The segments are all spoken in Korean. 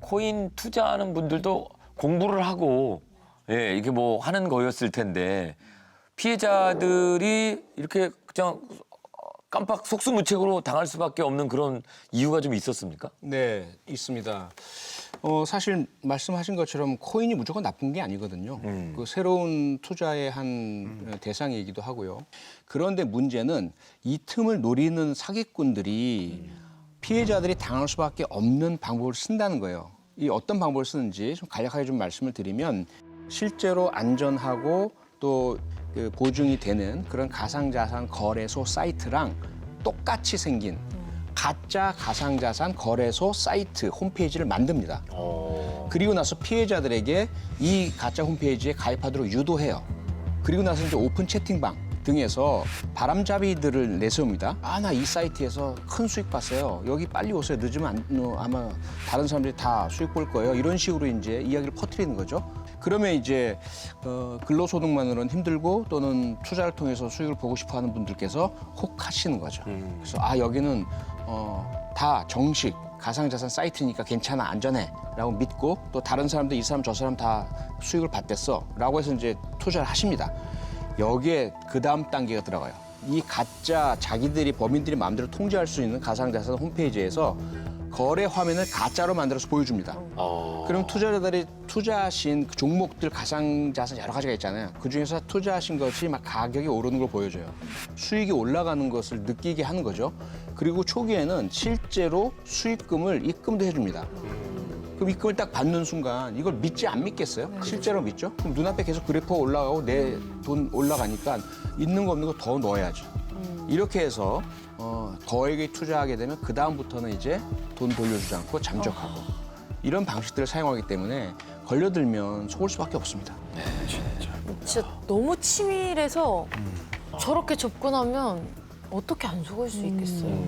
코인 투자하는 분들도 공부를 하고 예, 이게 뭐 하는 거였을 텐데 피해자들이 이렇게 그냥 깜빡 속수무책으로 당할 수밖에 없는 그런 이유가 좀 있었습니까? 네, 있습니다. 어, 사실 말씀하신 것처럼 코인이 무조건 나쁜 게 아니거든요. 그 새로운 투자의 한 대상이기도 하고요. 그런데 문제는 이 틈을 노리는 사기꾼들이 피해자들이 당할 수밖에 없는 방법을 쓴다는 거예요. 이 어떤 방법을 쓰는지 좀 간략하게 좀 말씀을 드리면 실제로 안전하고 또 그 보증이 되는 그런 가상자산 거래소 사이트랑 똑같이 생긴 가짜 가상자산 거래소 사이트 홈페이지를 만듭니다. 그리고 나서 피해자들에게 이 가짜 홈페이지에 가입하도록 유도해요. 그리고 나서 이제 오픈 채팅방 등에서 바람잡이들을 내세웁니다. 아, 나 이 사이트에서 큰 수익 봤어요. 여기 빨리 오세요. 늦으면 안, 어, 아마 다른 사람들이 다 수익 볼 거예요. 이런 식으로 이제 이야기를 퍼뜨리는 거죠. 그러면 이제 어, 근로소득만으로는 힘들고 또는 투자를 통해서 수익을 보고 싶어 하는 분들께서 혹하시는 거죠. 그래서 아 여기는 어, 다 정식 가상자산 사이트니까 괜찮아 안전해 라고 믿고 또 다른 사람들 이 사람 저 사람 다 수익을 봤댔어 라고 해서 이제 투자를 하십니다. 여기에 그 다음 단계가 들어가요. 이 가짜 자기들이 범인들이 마음대로 통제할 수 있는 가상자산 홈페이지에서 거래 화면을 가짜로 만들어서 보여줍니다. 그럼 투자자들이 투자하신 그 종목들 가상자산 여러 가지가 있잖아요. 그 중에서 투자하신 것이 막 가격이 오르는 걸 보여줘요. 수익이 올라가는 것을 느끼게 하는 거죠. 그리고 초기에는 실제로 수익금을 입금도 해줍니다. 그럼 입금을 딱 받는 순간 이걸 믿지 안 믿겠어요? 실제로 믿죠? 그럼 눈앞에 계속 그래프가 올라가고 내 돈 올라가니까 있는 거 없는 거 더 넣어야지. 이렇게 해서 어, 거액에 투자하게 되면 그 다음부터는 이제 돈 돌려주지 않고 잠적하고 이런 방식들을 사용하기 때문에 걸려들면 속을 수밖에 없습니다. 진짜 너무 치밀해서 저렇게 접근하면 어떻게 안 속을 수 있겠어요.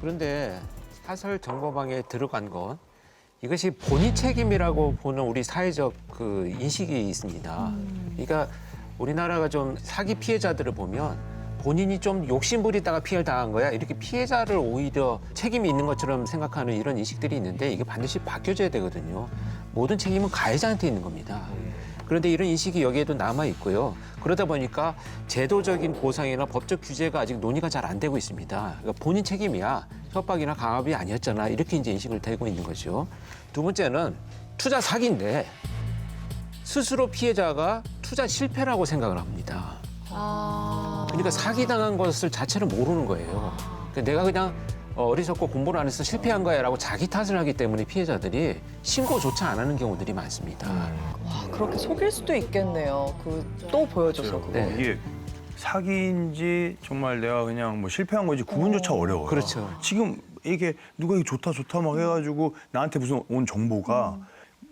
그런데 사설 정보방에 들어간 건 이것이 본인 책임이라고 보는 우리 사회적 그 인식이 있습니다. 그러니까 우리나라가 좀 사기 피해자들을 보면 본인이 좀 욕심부리다가 피해를 당한 거야 이렇게 피해자를 오히려 책임이 있는 것처럼 생각하는 이런 인식들이 있는데 이게 반드시 바뀌어져야 되거든요. 모든 책임은 가해자한테 있는 겁니다. 그런데 이런 인식이 여기에도 남아 있고요. 그러다 보니까 제도적인 보상이나 법적 규제가 아직 논의가 잘 안 되고 있습니다. 그러니까 본인 책임이야. 협박이나 강압이 아니었잖아. 이렇게 이제 인식을 되고 있는 거죠. 두 번째는 투자 사기인데 스스로 피해자가 투자 실패라고 생각을 합니다. 아. 그러니까 사기당한 것을 자체를 모르는 거예요. 그러니까 내가 그냥 어, 어리석고 공부를 안 해서 실패한 거야라고 자기 탓을 하기 때문에 피해자들이 신고조차 안 하는 경우들이 많습니다. 와, 그렇게 속일 수도 있겠네요. 그 또 보여줘서 그거. 네. 이게 사기인지 정말 내가 그냥 뭐 실패한 건지 구분조차 어려워요. 그렇죠. 지금 이게 누가 이게 좋다 좋다 막 해가지고 나한테 무슨 온 정보가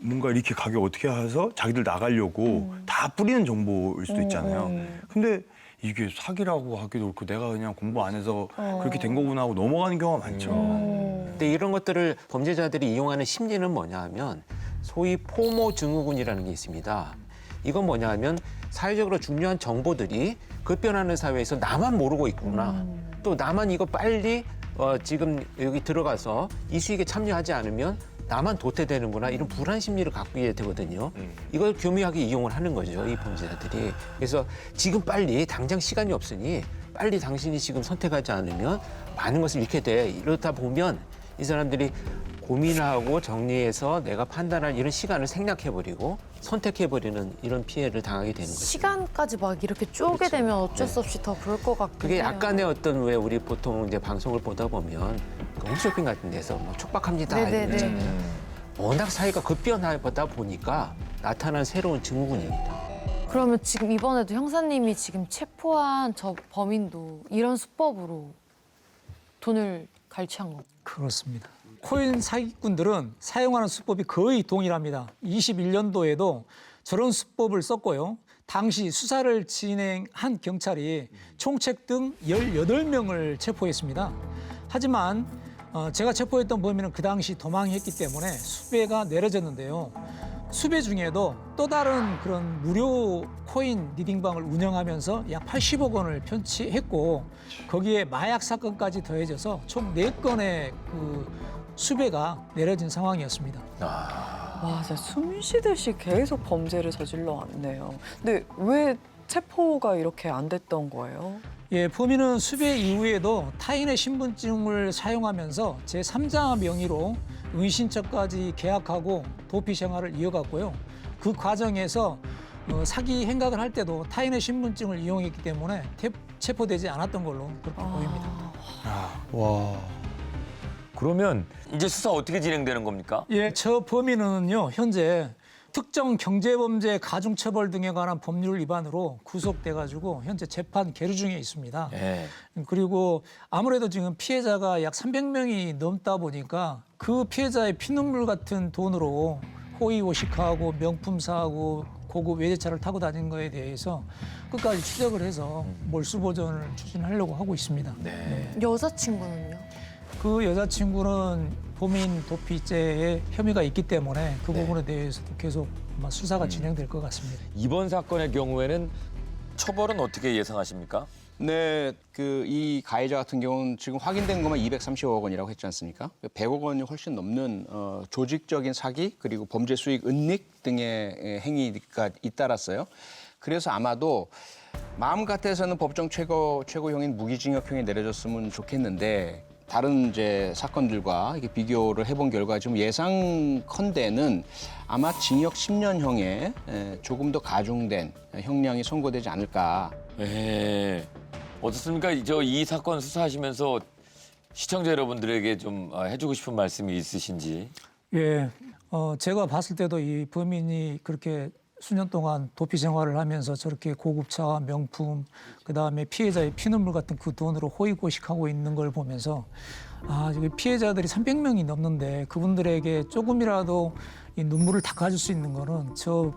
뭔가 이렇게 가격 어떻게 해서 자기들 나가려고 다 뿌리는 정보일 수도 있잖아요. 근데 이게 사기라고 하기도 그렇고 내가 그냥 공부 안 해서 그렇게 된 거구나 하고 넘어가는 경우가 많죠. 근데 이런 것들을 범죄자들이 이용하는 심리는 뭐냐 하면 소위 포모 증후군이라는 게 있습니다. 이건 뭐냐 하면 사회적으로 중요한 정보들이 급변하는 사회에서 나만 모르고 있구나. 또 나만 이거 빨리 어, 지금 여기 들어가서 이 수익에 참여하지 않으면 나만 도태되는구나 이런 불안 심리를 갖고 있게 되거든요. 이걸 교묘하게 이용을 하는 거죠 이 범죄자들이. 그래서 지금 빨리 당장 시간이 없으니 빨리 당신이 지금 선택하지 않으면 많은 것을 잃게 돼. 이러다 보면 이 사람들이 고민하고 정리해서 내가 판단할 이런 시간을 생략해버리고 선택해버리는 이런 피해를 당하게 되는 거죠. 시간까지 막 이렇게 쪼게 되면 어쩔 수 없이 더 그럴 것 같긴 그게 해요. 약간의 어떤 왜 우리 보통 이제 방송을 보다 보면 그 홈쇼핑 같은 데서 뭐 촉박합니다 이런 거 네네네. 있잖아요. 워낙 사이가 급변하다 보니까 나타난 새로운 증후군입니다. 그러면 지금 이번에도 형사님이 지금 체포한 저 범인도 이런 수법으로 돈을 갈취한 거. 그렇습니다. 코인 사기꾼들은 사용하는 수법이 거의 동일합니다. 21년도에도 저런 수법을 썼고요. 당시 수사를 진행한 경찰이 총책 등 18명을 체포했습니다. 하지만 어, 제가 체포했던 범인은 그 당시 도망했기 때문에 수배가 내려졌는데요. 수배 중에도 또 다른 그런 무료 코인 리딩방을 운영하면서 약 80억 원을 편취했고 거기에 마약 사건까지 더해져서 총 네건의 그 수배가 내려진 상황이었습니다. 와, 진짜 숨 쉬듯이 계속 범죄를 저질러 왔네요. 근데 왜 체포가 이렇게 안 됐던 거예요? 예, 범인은 수배 이후에도 타인의 신분증을 사용하면서 제3자 명의로 은신처까지 계약하고 도피 생활을 이어갔고요. 그 과정에서 어, 사기 행각을 할 때도 타인의 신분증을 이용했기 때문에 태- 체포되지 않았던 걸로 그렇게 보입니다. 와. 그러면 이제 수사 어떻게 진행되는 겁니까? 예, 저 범인은요 현재 특정 경제범죄 가중처벌 등에 관한 법률 위반으로 구속돼 가지고 현재 재판 계류 중에 있습니다. 예. 그리고 아무래도 지금 피해자가 약 300명이 넘다 보니까 그 피해자의 피눈물 같은 돈으로 호의호식하고 명품 사고 고급 외제차를 타고 다닌 거에 대해서 끝까지 추적을 해서 몰수 보전을 추진하려고 하고 있습니다. 네. 여자친구는요? 그 여자친구는 범인 도피죄에 혐의가 있기 때문에 그 네. 부분에 대해서도 계속 아마 수사가 진행될 것 같습니다. 이번 사건의 경우에는 처벌은 어떻게 예상하십니까? 네, 그 이 가해자 같은 경우는 지금 확인된 것만 230억 원이라고 했지 않습니까? 100억 원이 훨씬 넘는 어, 조직적인 사기 그리고 범죄 수익 은닉 등의 에, 행위가 잇따랐어요. 그래서 아마도 마음 같아서는 법정 최고 최고형인 무기징역형이 내려졌으면 좋겠는데 다른 이제 사건들과 이렇게 비교를 해본 결과 지금 예상컨대는 아마 징역 10년형에 조금 더 가중된 형량이 선고되지 않을까 예. 어떻습니까? 저 이 사건 수사하시면서 시청자 여러분들에게 좀 아, 해주고 싶은 말씀이 있으신지. 예, 어, 제가 봤을 때도 이 범인이 그렇게 수년 동안 도피 생활을 하면서 저렇게 고급차와 명품, 그 다음에 피해자의 피눈물 같은 그 돈으로 호의고식하고 있는 걸 보면서 아, 피해자들이 300명이 넘는데 그분들에게 조금이라도 이 눈물을 닦아줄 수 있는 거는 저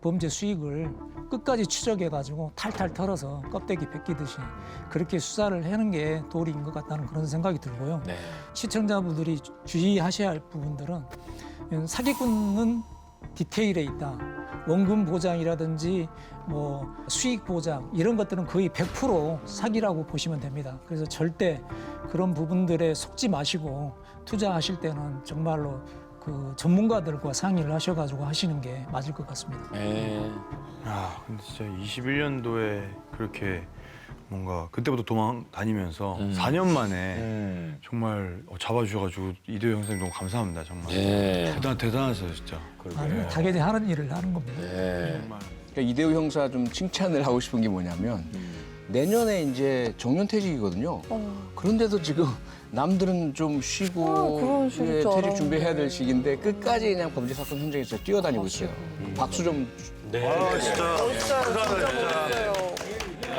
범죄 수익을 끝까지 추적해가지고 탈탈 털어서 껍데기 벗기듯이 그렇게 수사를 하는 게 도리인 것 같다는 그런 생각이 들고요. 네. 시청자분들이 주- 주의하셔야 할 부분들은 사기꾼은 디테일에 있다. 원금 보장이라든지 뭐 수익 보장 이런 것들은 거의 100% 사기라고 보시면 됩니다. 그래서 절대 그런 부분들에 속지 마시고 투자하실 때는 정말로 그 전문가들과 상의를 하셔가지고 하시는 게 맞을 것 같습니다. 예. 야, 근데 진짜 21년도에 그렇게 뭔가 그때부터 도망 다니면서 4년 만에 음. 정말 어, 잡아주셔가지고 이대호 형사님 너무 감사합니다 정말. 예. 대단 대단하세요 진짜. 아니, 당연히 하는 일을 하는 겁니다. 예. 그러니까 이대호 형사 좀 칭찬을 하고 싶은 게 뭐냐면 내년에 이제 정년퇴직이거든요. 그런데도 지금 남들은 좀 쉬고 아, 그런 시기인 예, 줄 퇴직. 준비해야 될 시기인데 끝까지 그냥 범죄 사건 현장에서 뛰어다니고 있어요. 박수 좀아 진짜.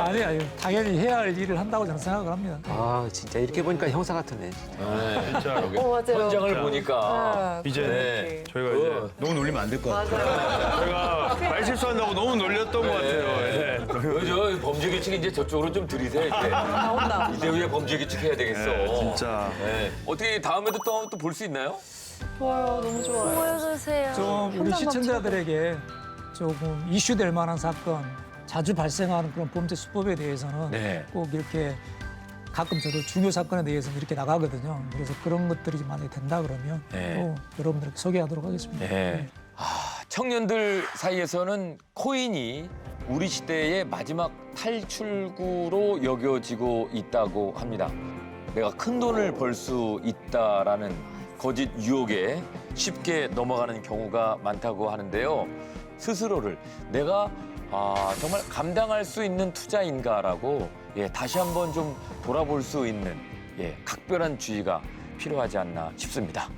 아니, 아니, 당연히 해야 할 일을 한다고 저는 생각을 합니다. 아 진짜 이렇게 보니까 형사 같으네. 진짜 어, 맞아요. 현장을 보니까 이제 네. 저희가 이제 어. 너무 놀리면 안 될 것 같아요. 저희가 말 실수한다고 너무 놀렸던 것 같아요. 예. 저 범죄 규칙 이제 저쪽으로 좀 들이세요. 이제. 나온다. 이제 위에 범죄 규칙 해야 되겠어. 네, 진짜. 예. 어떻게 다음에도 또볼 수 있나요? 좋아요, 너무 좋아요. 보여주세요. 좀 우리 시청자들에게 조금 이슈될 만한 사건, 자주 발생하는 그런 범죄 수법에 대해서는 네. 꼭 이렇게 가끔 저도 중요 사건에 대해서 이렇게 나가거든요. 그래서 그런 것들이 만약에 된다 그러면 네. 또 여러분들께 소개하도록 하겠습니다. 네. 아, 청년들 사이에서는 코인이 우리 시대의 마지막 탈출구로 여겨지고 있다고 합니다. 내가 큰 돈을 벌 수 있다라는 거짓 유혹에 쉽게 넘어가는 경우가 많다고 하는데요. 스스로를 내가 아, 정말 감당할 수 있는 투자인가라고 예, 다시 한번 좀 돌아볼 수 있는 예, 각별한 주의가 필요하지 않나 싶습니다.